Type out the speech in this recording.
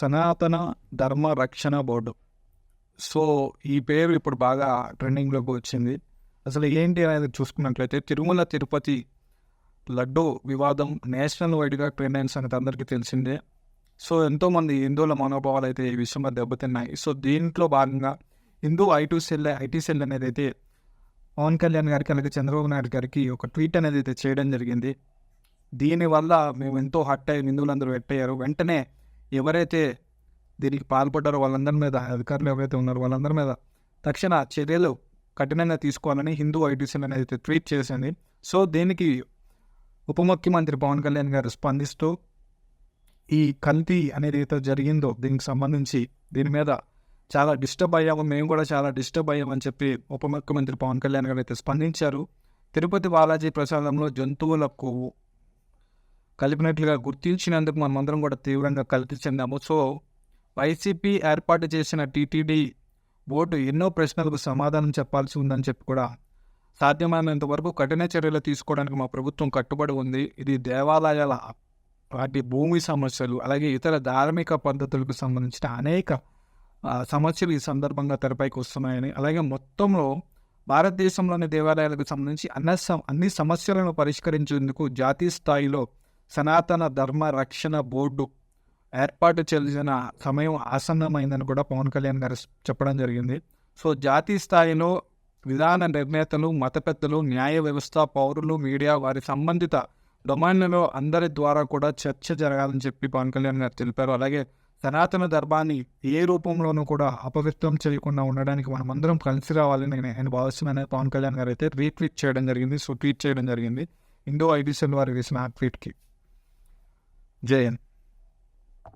సనాతన ధర్మ రక్షణ బోర్డు. సో ఈ పేరు ఇప్పుడు బాగా ట్రెండింగ్లోకి వచ్చింది. అసలు ఏంటి అనేది చూసుకున్నట్లయితే తిరుమల తిరుపతి లడ్డు వివాదం నేషనల్ వైడ్గా ట్రెండ్ అయిన సంగతి అందరికీ తెలిసిందే. సో ఎంతోమంది హిందువుల మనోభావాలు అయితే ఈ విషయంలో దెబ్బతిన్నాయి. సో దీంట్లో భాగంగా Hindu IT cell IT cell అనేది అయితే పవన్ కళ్యాణ్ గారికి అలాగే చంద్రబాబు నాయుడు గారికి ఒక ట్వీట్ అనేది అయితే చేయడం జరిగింది. దీనివల్ల మేము ఎంతో హట్ అయ్యి హిందువులందరూ అయ్యారు. వెంటనే ఎవరైతే దీనికి పాల్పడ్డారో వాళ్ళందరి మీద అధికారులు ఎవరైతే ఉన్నారో వాళ్ళందరి మీద తక్షణ చర్యలు కఠినంగా తీసుకోవాలని హిందూ ఐటీసీని అనేది అయితే ట్వీట్ చేసింది. సో దీనికి ఉప ముఖ్యమంత్రి పవన్ కళ్యాణ్ గారు స్పందిస్తూ ఈ కల్తీ అనేది అయితే జరిగిందో దీనికి సంబంధించి దీని మీద చాలా డిస్టర్బ్ అయ్యాము మేము కూడా చాలా డిస్టర్బ్ అయ్యామని చెప్పి ఉప ముఖ్యమంత్రి పవన్ కళ్యాణ్ గారు అయితే స్పందించారు. తిరుపతి బాలాజీ ప్రసాదంలో జంతువుల కొవ్వు కలిపినట్లుగా గుర్తించినందుకు మనమందరం కూడా తీవ్రంగా కలిపి చెందాము. సో వైసీపీ ఏర్పాటు చేసిన టీటీడీ బోర్డు ఎన్నో ప్రశ్నలకు సమాధానం చెప్పాల్సి ఉందని చెప్పి కూడా సాధ్యమైనంత వరకు కఠిన చర్యలు తీసుకోవడానికి మా ప్రభుత్వం కట్టుబడి ఉంది. ఇది దేవాలయాల వాటి భూమి సమస్యలు అలాగే ఇతర ధార్మిక పద్ధతులకు సంబంధించిన అనేక సమస్యలు ఈ సందర్భంగా తెరపైకి వస్తున్నాయని అలాగే మొత్తంలో భారతదేశంలోని దేవాలయాలకు సంబంధించి అన్న అన్ని సమస్యలను పరిష్కరించేందుకు జాతీయ స్థాయిలో సనాతన ధర్మ రక్షణ బోర్డు ఏర్పాటు చేసిన సమయం ఆసన్నమైందని కూడా పవన్ కళ్యాణ్ గారు చెప్పడం జరిగింది. సో జాతీయ స్థాయిలో విధాన నిర్ణేతలు మత పెద్దలు న్యాయ వ్యవస్థ పౌరులు మీడియా వారి సంబంధిత డొమైన్లలో అందరి ద్వారా కూడా చర్చ జరగాలని చెప్పి పవన్ కళ్యాణ్ గారు తెలిపారు. అలాగే సనాతన ధర్మాన్ని ఏ రూపంలోనూ కూడా అపవిత్రం చేయకుండా ఉండడానికి మనమందరం కలిసి రావాలని నేను ఆయన భావిస్తున్నాను పవన్ కళ్యాణ్ గారు అయితే రీట్వీట్ చేయడం జరిగింది. సో ట్వీట్ చేయడం జరిగింది. ఇండో ఐటీ వారు వేసిన ఆ ట్వీట్కి. Jayant.